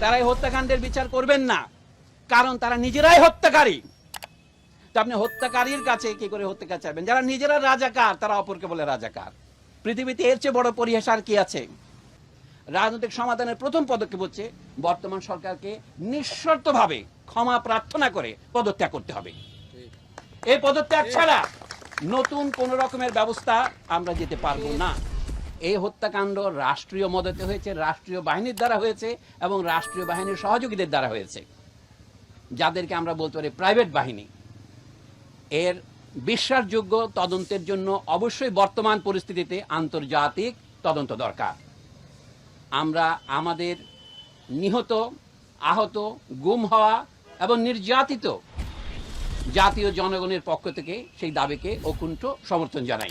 তারা এই হত্যাকাণ্ডের বিচার করবেন না। কারণ তারা নিজেরাই হত্যাকারী। তো আপনি হত্যাকারীর কাছে কি করে হত্যাকার চাইবেন? যারা নিজেরা রাজাকার, তারা অপরকে বলে রাজাকার। পৃথিবীতে এর চেয়ে বড় পরিহাস আর কি আছে? রাজনৈতিক সমাধানের প্রথম পদক্ষেপ হচ্ছে, বর্তমান সরকারকে নিঃশর্তভাবে ক্ষমা প্রার্থনা করে পদত্যাগ করতে হবে। এই পদত্যাগ ছাড়া নতুন কোন রকমের ব্যবস্থা আমরা যেতে পারব না। এই হত্যাকাণ্ড রাষ্ট্রীয় মদতে হয়েছে, রাষ্ট্রীয় বাহিনীর দ্বারা হয়েছে এবং রাষ্ট্রীয় বাহিনীর সহযোগীদের দ্বারা হয়েছে। যাদেরকে আমরা বলতে পারি প্রাইভেট বাহিনী। এর বিশ্বাসযোগ্য তদন্তের জন্য অবশ্যই বর্তমান পরিস্থিতিতে আন্তর্জাতিক তদন্ত দরকার। আমরা আমাদের নিহত, আহত, গুম হওয়া এবং নির্যাতিত জাতীয় জনগণের পক্ষ থেকে সেই দাবিকে অকুণ্ঠ সমর্থন জানাই।